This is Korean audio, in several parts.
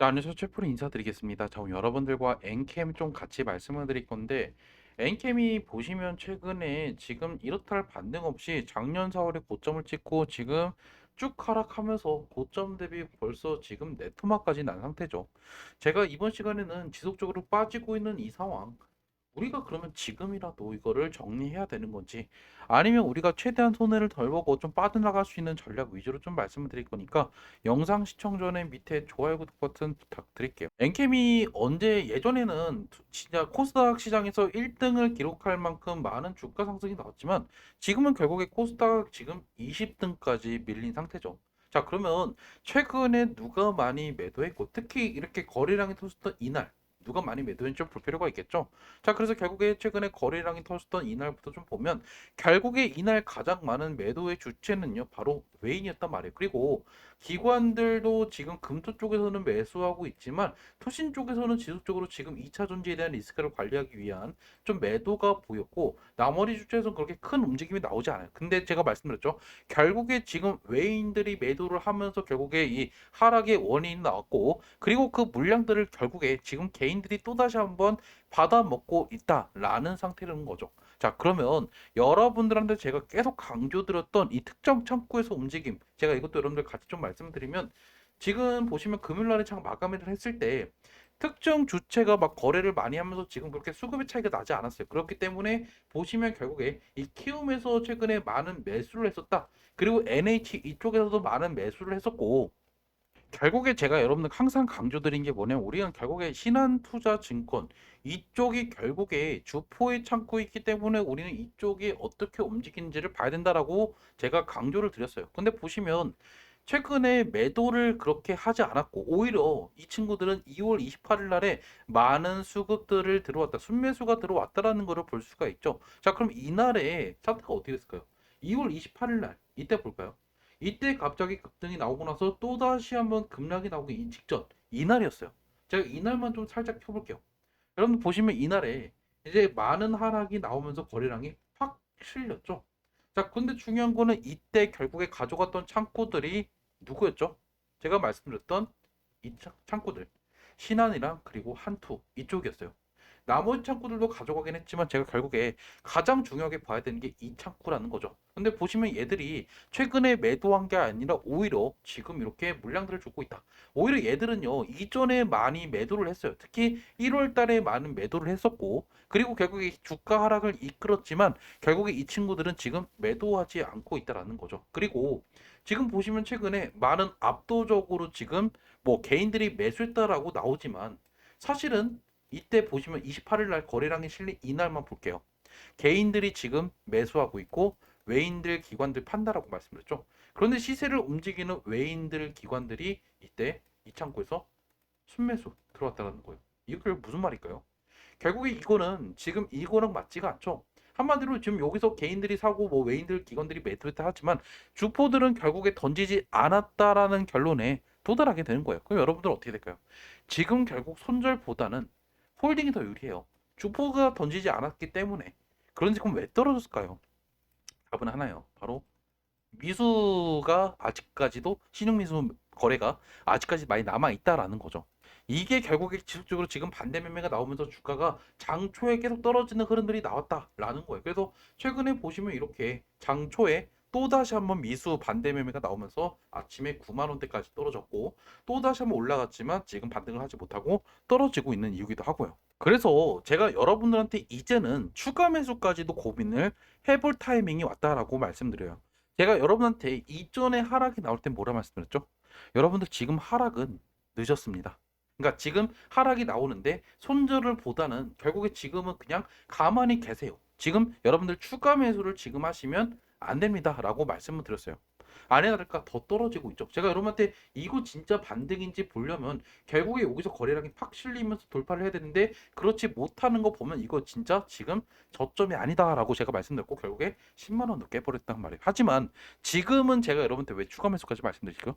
자, 안녕하세요. 최프로 인사드리겠습니다. 자, 오늘 여러분들과 엔캠 좀 같이 말씀을 드릴 건데, 엔캠이 보시면 최근에 지금 이렇다 할 반등 없이 작년 4월에 고점을 찍고 지금 쭉 하락하면서 고점 대비 벌써 지금 네토마까지 난 상태죠. 제가 이번 시간에는 지속적으로 빠지고 있는 이 상황, 우리가 그러면 지금이라도 이거를 정리해야 되는 건지 아니면 우리가 최대한 손해를 덜 보고 좀 빠져나갈 수 있는 전략 위주로 좀 말씀을 드릴 거니까 영상 시청 전에 밑에 좋아요 구독 버튼 부탁드릴게요. 엔캠이 언제 예전에는 진짜 코스닥 시장에서 1등을 기록할 만큼 많은 주가 상승이 나왔지만 지금은 결국에 코스닥 지금 20등까지 밀린 상태죠. 자 그러면 최근에 누가 많이 매도했고 특히 이렇게 거래량이 터졌던 이날 누가 많이 매도했는지 좀볼 필요가 있겠죠. 자, 그래서 결국에 최근에 거래량이 터졌던 이날부터 좀 보면 결국에 이날 가장 많은 매도의 주체는요, 바로 외인이었단 말이에요. 그리고 기관들도 지금 금토 쪽에서는 매수하고 있지만 투신 쪽에서는 지속적으로 지금 2차 전지에 대한 리스크를 관리하기 위한 좀 매도가 보였고 나머지 주체에서는 그렇게 큰 움직임이 나오지 않아요. 근데 제가 말씀드렸죠. 결국에 지금 외인들이 매도를 하면서 결국에 이 하락의 원인이 나왔고 그리고 그 물량들을 결국에 지금 개인 들이 또다시 한번 받아먹고 있다라는 상태라는 거죠. 자, 그러면 여러분들한테 제가 계속 강조드렸던 이 특정 창구에서 움직임, 제가 이것도 여러분들 같이 좀 말씀드리면 지금 보시면 금요일 날에 장 마감을 했을 때 특정 주체가 막 거래를 많이 하면서 지금 그렇게 수급의 차이가 나지 않았어요. 그렇기 때문에 보시면 결국에 이 키움에서 최근에 많은 매수를 했었다. 그리고 NH 이쪽에서도 많은 매수를 했었고 결국에 제가 여러분들 항상 강조드린 게 뭐냐면 우리는 결국에 신한투자증권 이쪽이 결국에 주포의 창구에 있기 때문에 우리는 이쪽이 어떻게 움직이는지를 봐야 된다라고 제가 강조를 드렸어요. 근데 보시면 최근에 매도를 그렇게 하지 않았고 오히려 이 친구들은 2월 28일 날에 많은 수급들을 들어왔다. 순매수가 들어왔다라는 것을 볼 수가 있죠. 자, 그럼 이날에 차트가 어떻게 됐을까요? 2월 28일 날 이때 볼까요? 이때 갑자기 급등이 나오고 나서 또 다시 한번 급락이 나오기 직전 이날이었어요. 제가 이날만 좀 살짝 펴볼게요. 여러분 보시면 이날에 이제 많은 하락이 나오면서 거래량이 확 실렸죠. 자, 근데 중요한 거는 이때 결국에 가져갔던 창고들이 누구였죠? 제가 말씀드렸던 이 창고들. 신한이랑 그리고 한투 이쪽이었어요. 나머지 창구들도 가져가긴 했지만 제가 결국에 가장 중요하게 봐야 되는 게 이 창구라는 거죠. 근데 보시면 얘들이 최근에 매도한 게 아니라 오히려 지금 이렇게 물량들을 주고 있다. 오히려 얘들은요 이전에 많이 매도를 했어요. 특히 1월 달에 많은 매도를 했었고 그리고 결국에 주가 하락을 이끌었지만 결국에 이 친구들은 지금 매도하지 않고 있다라는 거죠. 그리고 지금 보시면 최근에 많은 압도적으로 지금 뭐 개인들이 매수했다라고 나오지만 사실은 이때 보시면 28일 날 거래량이 실린 이날만 볼게요. 개인들이 지금 매수하고 있고 외인들 기관들 판다라고 말씀드렸죠. 그런데 시세를 움직이는 외인들 기관들이 이때 이 창구에서 순매수 들어왔다는 거예요. 이게 무슨 말일까요? 결국에 이거는 지금 이거랑 맞지가 않죠. 한마디로 지금 여기서 개인들이 사고 뭐 외인들 기관들이 매도했다 하지만 주포들은 결국에 던지지 않았다라는 결론에 도달하게 되는 거예요. 그럼 여러분들 어떻게 될까요? 지금 결국 손절보다는 홀딩이 더 유리해요. 주포가 던지지 않았기 때문에. 그런지 그럼 왜 떨어졌을까요? 답은 하나요. 바로 미수가 아직까지도 신용미수 거래가 아직까지 많이 남아 있다라는 거죠. 이게 결국에 지속적으로 지금 반대 매매가 나오면서 주가가 장 초에 계속 떨어지는 흐름들이 나왔다라는 거예요. 그래서 최근에 보시면 이렇게 장 초에 또다시 한번 미수 반대 매매가 나오면서 아침에 9만 원대까지 떨어졌고 또다시 한번 올라갔지만 지금 반등을 하지 못하고 떨어지고 있는 이유기도 하고요. 그래서 제가 여러분들한테 이제는 추가 매수까지도 고민을 해볼 타이밍이 왔다라고 말씀드려요. 제가 여러분한테 이전에 하락이 나올 땐 뭐라 말씀드렸죠? 여러분들 지금 하락은 늦었습니다. 그러니까 지금 하락이 나오는데 손절을 보다는 결국에 지금은 그냥 가만히 계세요. 지금 여러분들 추가 매수를 지금 하시면 안 됩니다라고 말씀을 드렸어요. 다를까 더 떨어지고 있죠. 제가 여러분한테 이거 진짜 반등인지 보려면 결국에 여기서 거래량이 팍 실리면서 돌파를 해야 되는데 그렇지 못하는 거 보면 이거 진짜 지금 저점이 아니다라고 제가 말씀드렸고 결국에 10만 원도 깨버렸단 말이에요. 하지만 지금은 제가 여러분한테 왜 추가 매수까지 말씀드릴까요?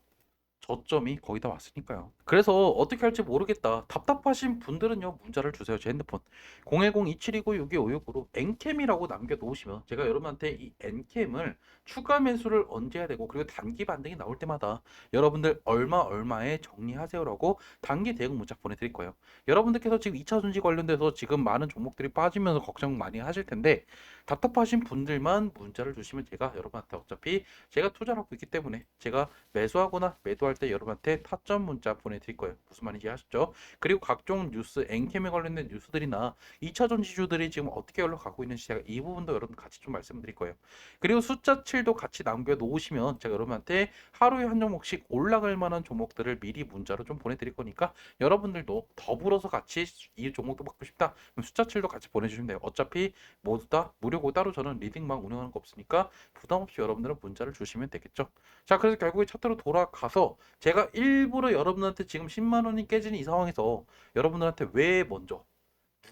저점이 거의 다 왔으니까요. 그래서 어떻게 할지 모르겠다. 답답하신 분들은요, 문자를 주세요. 제 핸드폰. 010-2729-6256으로 엔캠이라고 남겨놓으시면 제가 여러분한테 이 엔캠을 추가 매수를 언제 해야 되고 그리고 단기 반등이 나올 때마다 여러분들 얼마 얼마에 정리하세요라고 단기 대응 문자 보내드릴 거예요. 여러분들께서 지금 2차 전지 관련돼서 지금 많은 종목들이 빠지면서 걱정 많이 하실 텐데 답답하신 분들만 문자를 주시면 제가 여러분한테 어차피 제가 투자를 하고 있기 때문에 제가 매수하거나 매도할 때 여러분한테 타점 문자 보내드릴 거예요. 무슨 말인지 아시죠? 그리고 각종 뉴스, 엔캠에 관련된 뉴스들이나 2차 전지주들이 지금 어떻게 흘러가고 있는지 제가 이 부분도 여러분 같이 좀 말씀드릴 거예요. 그리고 숫자 7도 같이 남겨 놓으시면 제가 여러분한테 하루에 한 종목씩 올라갈 만한 종목들을 미리 문자로 좀 보내드릴 거니까 여러분들도 더불어서 같이 이 종목도 받고 싶다. 숫자 7도 같이 보내주시면 돼요. 어차피 모두 다 무료고 따로 저는 리딩만 운영하는 거 없으니까 부담 없이 여러분들은 문자를 주시면 되겠죠. 자, 그래서 결국에 차트로 돌아가서 제가 일부러 여러분한테 지금 10만 원이 깨지는 이 상황에서 여러분들한테 왜 먼저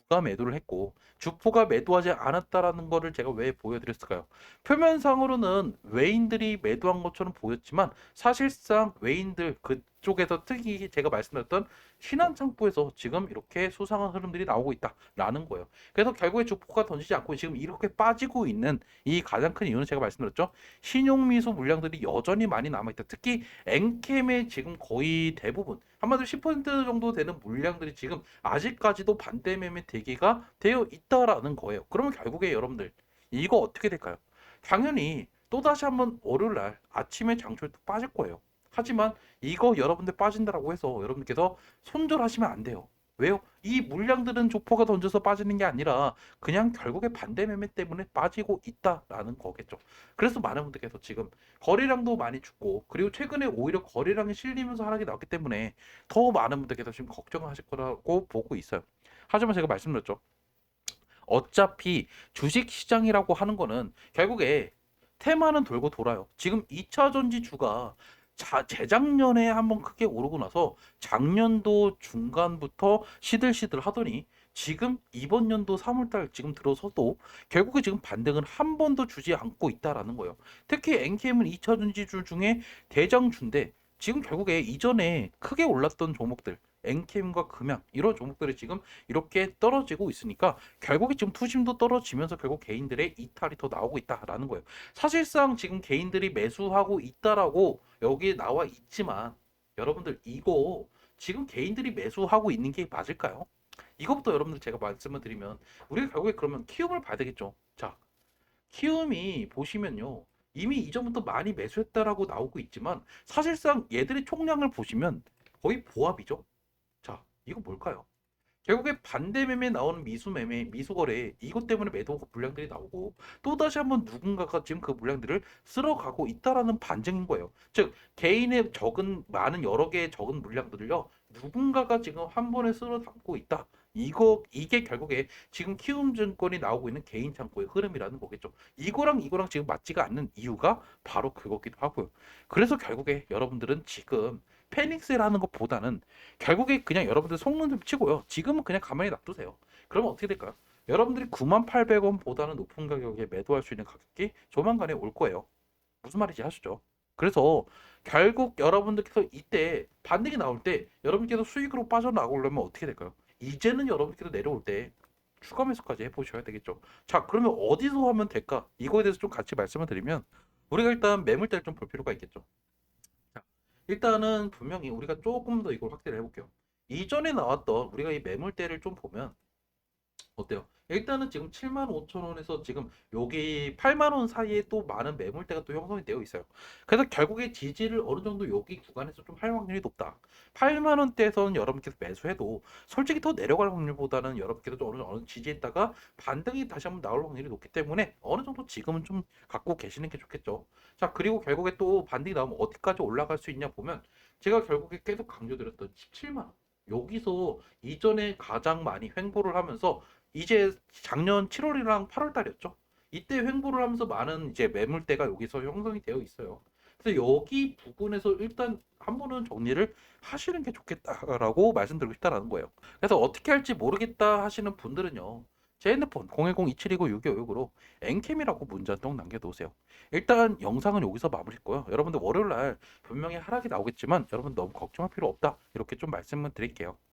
누가 매도를 했고 주포가 매도하지 않았다라는 거를 제가 왜 보여드렸을까요? 표면상으로는 외인들이 매도한 것처럼 보였지만 사실상 외인들 그 쪽에서 특히 제가 말씀드렸던 신한 창고에서 지금 이렇게 수상한 흐름들이 나오고 있다라는 거예요. 그래서 결국에 주포가 던지지 않고 지금 이렇게 빠지고 있는 이 가장 큰 이유는 제가 말씀드렸죠. 신용미수 물량들이 여전히 많이 남아있다. 특히 엔캠의 지금 거의 대부분 한마디로 10% 정도 되는 물량들이 지금 아직까지도 반대 매매 대기가 되어 있다라는 거예요. 그러면 결국에 여러분들 이거 어떻게 될까요? 당연히 또 다시 한번 월요일 날 아침에 장초에 또 빠질 거예요. 하지만 이거 여러분들 빠진다라고 해서 여러분께서 손절하시면 안 돼요. 왜요? 이 물량들은 조퍼가 던져서 빠지는 게 아니라 그냥 결국에 반대 매매 때문에 빠지고 있다라는 거겠죠. 그래서 많은 분들께서 지금 거래량도 많이 죽고 그리고 최근에 오히려 거래량이 실리면서 하락이 나왔기 때문에 더 많은 분들께서 지금 걱정하실 거라고 보고 있어요. 하지만 제가 말씀드렸죠. 어차피 주식 시장이라고 하는 거는 결국에 테마는 돌고 돌아요. 지금 2차 전지주가 자, 재작년에 한번 크게 오르고 나서 작년도 중간부터 시들시들 하더니 지금 이번 연도 3월달 지금 들어서도 결국에 지금 반등을 한 번도 주지 않고 있다라는 거예요. 특히 NKM은 2차 전지주 중에 대장주인데 지금 결국에 이전에 크게 올랐던 종목들 엔캠과 금양 이런 종목들이 지금 이렇게 떨어지고 있으니까 결국에 지금 투심도 떨어지면서 결국 개인들의 이탈이 더 나오고 있다라는 거예요. 사실상 지금 개인들이 매수하고 있다라고 여기에 나와 있지만 여러분들 이거 지금 개인들이 매수하고 있는 게 맞을까요? 이것부터 여러분들 제가 말씀을 드리면 우리가 결국에 그러면 키움을 봐야 되겠죠. 자, 키움이 보시면요. 이미 이전부터 많이 매수했다라고 나오고 있지만 사실상 얘들의 총량을 보시면 거의 보합이죠. 자, 이거 뭘까요? 결국에 반대 매매 나오는 미수 매매, 미수 거래 이것 때문에 매도 물량들이 나오고 또 다시 한번 누군가가 지금 그 물량들을 쓸어가고 있다라는 반증인 거예요. 즉 개인의 적은 많은 여러 개의 적은 물량들을요 누군가가 지금 한 번에 쓸어 담고 있다. 이거 이게 결국에 지금 키움 증권이 나오고 있는 개인 창고의 흐름이라는 거겠죠. 이거랑 이거랑 지금 맞지가 않는 이유가 바로 그거기도 하고요. 그래서 결국에 여러분들은 지금 패닉스라는 것보다는 결국에 그냥 여러분들 속는 좀 치고요. 지금은 그냥 가만히 놔두세요. 그러면 어떻게 될까요? 여러분들이 98,800원보다는 높은 가격에 매도할 수 있는 가격이 조만간에 올 거예요. 무슨 말인지 아시죠? 그래서 결국 여러분들께서 이때 반등이 나올 때 여러분께서 수익으로 빠져나오려면 어떻게 될까요? 이제는 여러분께서 내려올 때 추가 매수까지 해보셔야 되겠죠. 자, 그러면 어디서 하면 될까? 이거에 대해서 좀 같이 말씀을 드리면 우리가 일단 매물대를 좀 볼 필요가 있겠죠. 자, 일단은 분명히 우리가 조금 더 이걸 확대를 해볼게요. 이전에 나왔던 우리가 이 매물대를 좀 보면 어때요? 일단은 지금 7만 5천 원에서 지금 여기 8만 원 사이에 또 많은 매물대가 또 형성이 되어 있어요. 그래서 결국에 지지를 어느 정도 여기 구간에서 좀 할 확률이 높다. 8만 원대에서는 여러분께서 매수해도 솔직히 더 내려갈 확률보다는 여러분께서 좀 어느 어느 지지했다가 반등이 다시 한번 나올 확률이 높기 때문에 어느 정도 지금은 좀 갖고 계시는 게 좋겠죠. 자, 그리고 결국에 또 반등이 나오면 어디까지 올라갈 수 있냐 보면 제가 결국에 계속 강조드렸던 17만 원. 여기서 이전에 가장 많이 횡보를 하면서 이제 작년 7월이랑 8월 달이었죠. 이때 횡보를 하면서 많은 이제 매물대가 여기서 형성이 되어 있어요. 그래서 여기 부분에서 일단 한 번은 정리를 하시는 게 좋겠다라고 말씀드리고 싶다라는 거예요. 그래서 어떻게 할지 모르겠다 하시는 분들은요. 제 핸드폰 010-2729-6256으로 엔캠이라고 문자 한통 남겨놓으세요. 일단 영상은 여기서 마무리고요. 여러분들 월요일 날 분명히 하락이 나오겠지만 여러분 너무 걱정할 필요 없다. 이렇게 좀 말씀을 드릴게요.